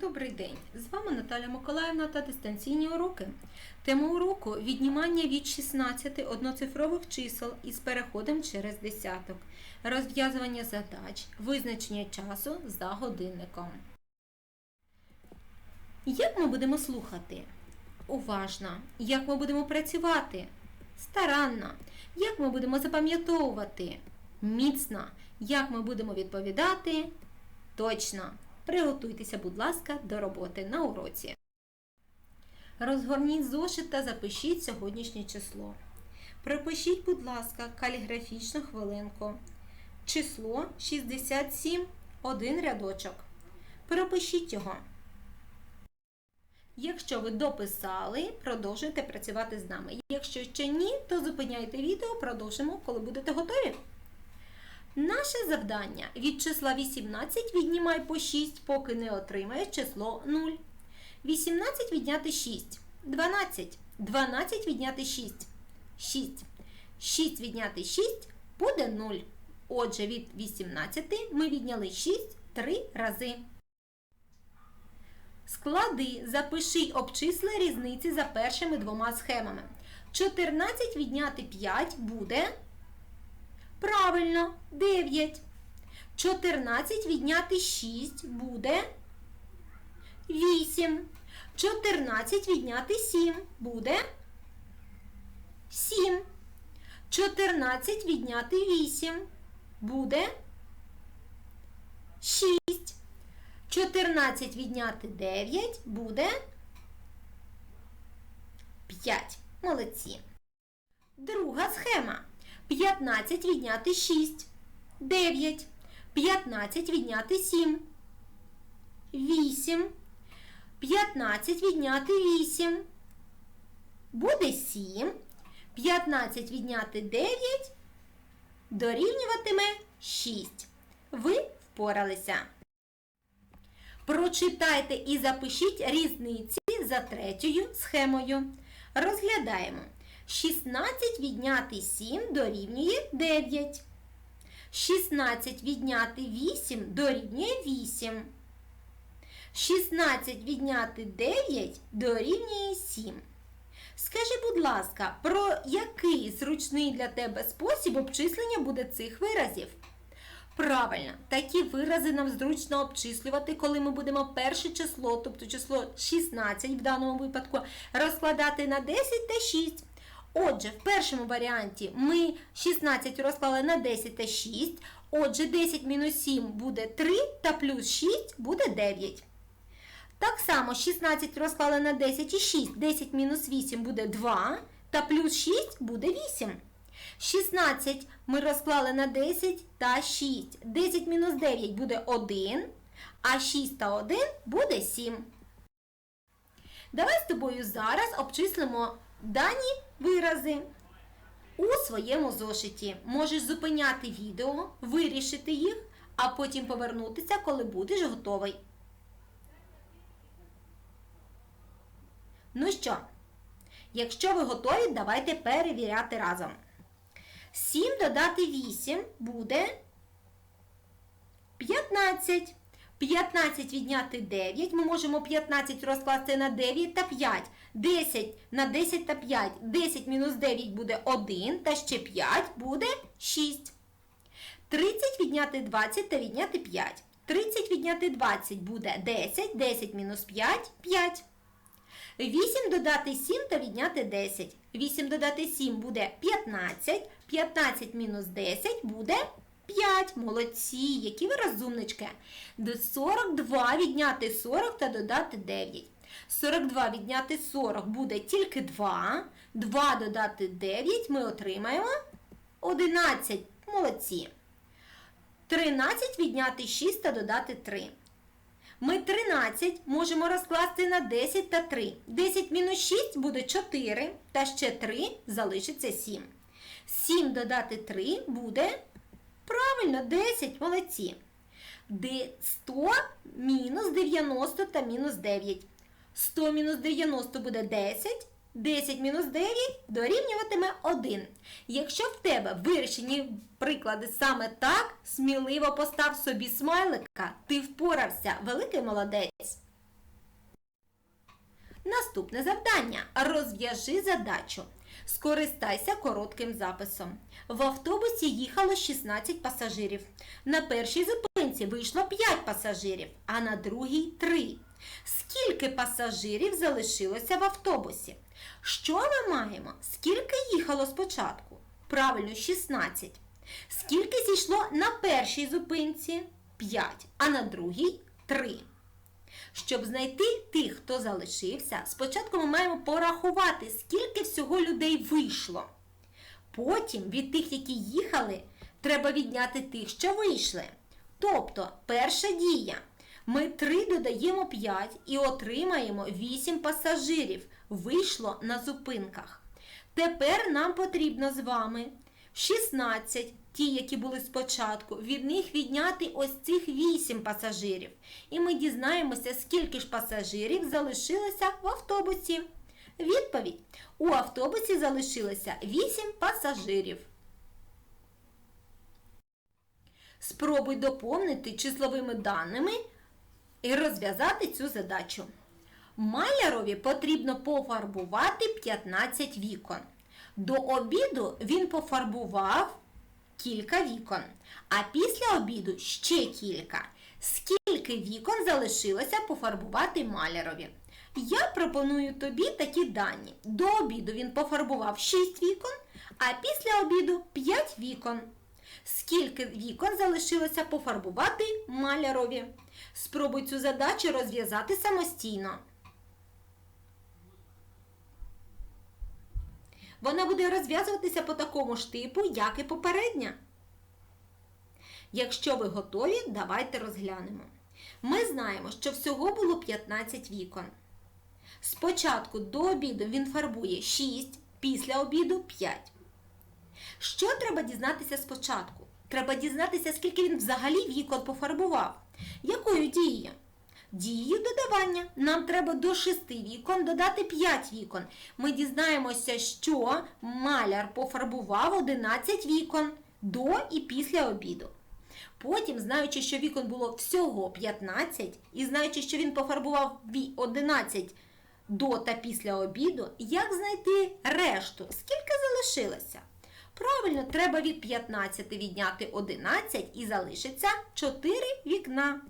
Добрий день! З вами Наталя Миколаївна та дистанційні уроки. Тема уроку віднімання від 16 одноцифрових чисел із переходом через десяток, розв'язування задач, визначення часу за годинником. Як ми будемо слухати? Уважно. Як ми будемо працювати? Старанно. Як ми будемо запам'ятовувати? Міцно. Як ми будемо відповідати? Точно. Приготуйтеся, будь ласка, до роботи на уроці. Розгорніть зошит та запишіть сьогоднішнє число. Пропишіть, будь ласка, каліграфічну хвилинку. Число 67, один рядочок. Пропишіть його. Якщо ви дописали, продовжуйте працювати з нами. Якщо ще ні, то зупиняйте відео, продовжимо, коли будете готові. Наше завдання від числа 18 віднімай по 6, поки не отримаєш число 0. 18 відняти 6. 12. 12 відняти 6. 6. 6 відняти 6 буде 0. Отже, від 18 ми відняли 6 3 рази. Склади, запиши, обчисли різниці за першими двома схемами. 14 відняти 5 буде. Правильно, 9. 14 відняти 6 буде 8. 14 відняти 7 буде 7. 14 відняти 8 буде 6. 14 відняти 9 буде 5. Молодці. Друга схема. 15 відняти 6. 9. 15 відняти 7. 8. 15 відняти 8. Буде 7. 15 відняти 9. Дорівнюватиме 6. Ви впоралися. Прочитайте і запишіть різниці за третьою схемою. Розглядаємо. 16 відняти 7 дорівнює 9. 16 відняти 8 дорівнює 8. 16 відняти 9 дорівнює 7. Скажи, будь ласка, про який зручний для тебе спосіб обчислення буде цих виразів? Правильно, такі вирази нам зручно обчислювати, коли ми будемо перше число, тобто число 16 в даному випадку, розкладати на 10 та 6. Отже, в першому варіанті ми 16 розклали на 10 та 6. Отже, 10 мінус 7 буде 3 та плюс 6 буде 9. Так само 16 розклали на 10 і 6. 10 мінус 8 буде 2 та плюс 6 буде 8. 16 ми розклали на 10 та 6. 10 мінус 9 буде 1, а 6 та 1 буде 7. Давай з тобою зараз обчислимо дані вирази у своєму зошиті. Можеш зупиняти відео, вирішити їх, а потім повернутися, коли будеш готовий. Ну що, якщо ви готові, давайте перевіряти разом. 7 додати 8 буде 15. 15 відняти 9. Ми можемо 15 розкласти на 9 та 5. 10 на 10 та 5. 10 мінус 9 буде 1, та ще 5 буде 6. 30 відняти 20 та відняти 5. 30 відняти 20 буде 10, 10 мінус 5 5. 8 додати 7 та відняти 10. 8 додати 7 буде 15. 15 мінус 10 буде 5. Молодці, які ви розумнички. До 42 відняти 40 та додати 9. 42 відняти 40 буде тільки 2. 2 додати 9 ми отримаємо 11. Молодці. 13 відняти 6 та додати 3. Ми 13 можемо розкласти на 10 та 3. 10 мінус 6 буде 4, та ще 3 залишиться 7. 7 додати 3 буде правильно 10, молодці. 100 мінус 90 та мінус 9. 100 мінус 90 буде 10. 10 мінус 9 дорівнюватиме 1. Якщо в тебе вирішені приклади саме так, сміливо постав собі смайлика, ти впорався, великий молодець. Наступне завдання. Розв'яжи задачу. Скористайся коротким записом. В автобусі їхало 16 пасажирів. На першій зупинці вийшло 5 пасажирів, а на другій 3. Скільки пасажирів залишилося в автобусі? Що ми маємо? Скільки їхало спочатку? Правильно, 16. Скільки зійшло на першій зупинці? 5, а на другій 3. Щоб знайти тих, хто залишився, спочатку ми маємо порахувати, скільки всього людей вийшло. Потім від тих, які їхали, треба відняти тих, що вийшли. Тобто, перша дія. Ми 3 додаємо 5 і отримаємо 8 пасажирів. Вийшло на зупинках. Тепер нам потрібно з вами 16, ті, які були спочатку, від них відняти ось цих 8 пасажирів. І ми дізнаємося, скільки ж пасажирів залишилося в автобусі. Відповідь: у автобусі залишилося 8 пасажирів. Спробуй доповнити числовими даними і розв'язати цю задачу. Малярові потрібно пофарбувати 15 вікон. До обіду він пофарбував кілька вікон, а після обіду ще кілька. Скільки вікон залишилося пофарбувати малярові? Я пропоную тобі такі дані. До обіду він пофарбував 6 вікон, а після обіду 5 вікон. Скільки вікон залишилося пофарбувати малярові? Спробуй цю задачу розв'язати самостійно. Вона буде розв'язуватися по такому ж типу, як і попередня. Якщо ви готові, давайте розглянемо. Ми знаємо, що всього було 15 вікон. Спочатку до обіду він фарбує 6, після обіду 5. Що треба дізнатися спочатку? Треба дізнатися, скільки він взагалі вікон пофарбував. Якою дією? Дією додавання. Нам треба до 6 вікон додати 5 вікон. Ми дізнаємося, що маляр пофарбував 11 вікон до і після обіду. Потім, знаючи, що вікон було всього 15, і знаючи, що він пофарбував 11 до та після обіду, як знайти решту? Скільки залишилося? Правильно, треба від 15 відняти 11 і залишиться 4 вікна.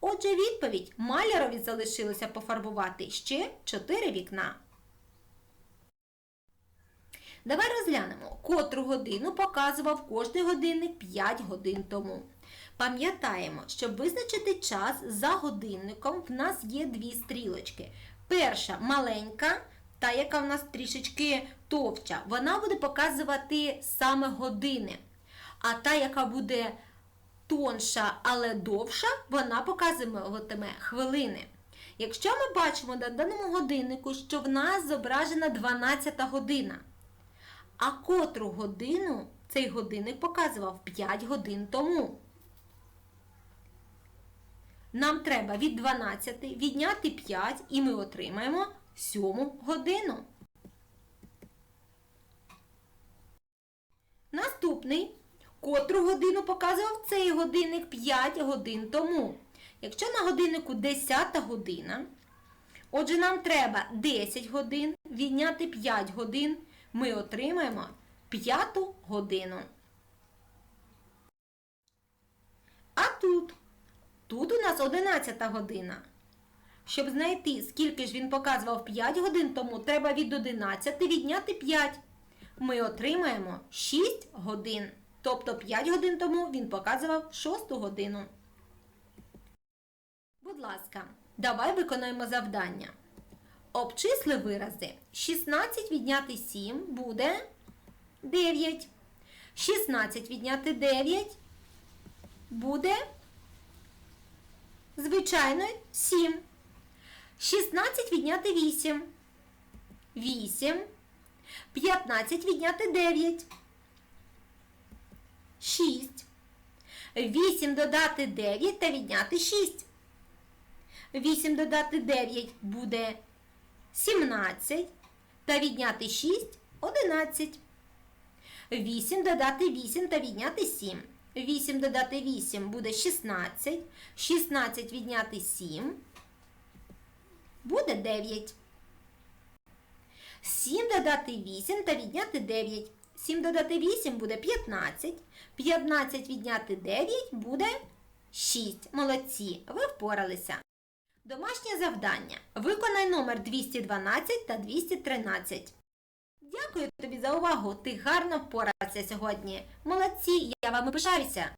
Отже, відповідь малярові залишилося пофарбувати ще 4 вікна. Давай розглянемо, котру годину показував кожний годинник 5 годин тому. Пам'ятаємо, щоб визначити час за годинником, в нас є дві стрілочки. Перша маленька, та яка в нас трішечки товча, вона буде показувати саме години. А та, яка буде тонша, але довша, вона показуватиме хвилини. Якщо ми бачимо на даному годиннику, що в нас зображена 12 година, а котру годину цей годинник показував 5 годин тому. Нам треба від 12 відняти 5 і ми отримаємо 7 годину. Наступний. Котру годину показував цей годинник 5 годин тому. Якщо на годиннику 10 година, отже, нам треба 10 годин відняти 5 годин, ми отримаємо 5 годину. А тут? Тут у нас 11 година. Щоб знайти, скільки ж він показував 5 годин тому, треба від 11 відняти 5. Ми отримаємо 6 годин. Тобто 5 годин тому він показував 6 годину. Будь ласка, давай виконаємо завдання. Обчисли вирази. 16 відняти 7 буде 9. 16 відняти 9 буде, звичайно, 7. 16 відняти 8. 8. 15 відняти 9. 6. 8 додати 9 та відняти 6. 8 додати 9 буде 17. Та відняти 6 11. 8 додати 8 та відняти 7. 8 додати 8 буде 16. 16 відняти 7 буде 9. 7 додати 8 та відняти 9. 7 додати 8 буде 15. 15 відняти 9 буде 6. Молодці, ви впоралися. Домашнє завдання. Виконай номер 212 та 213. Дякую тобі за увагу. Ти гарно впорався сьогодні. Молодці, я вами пишаюся.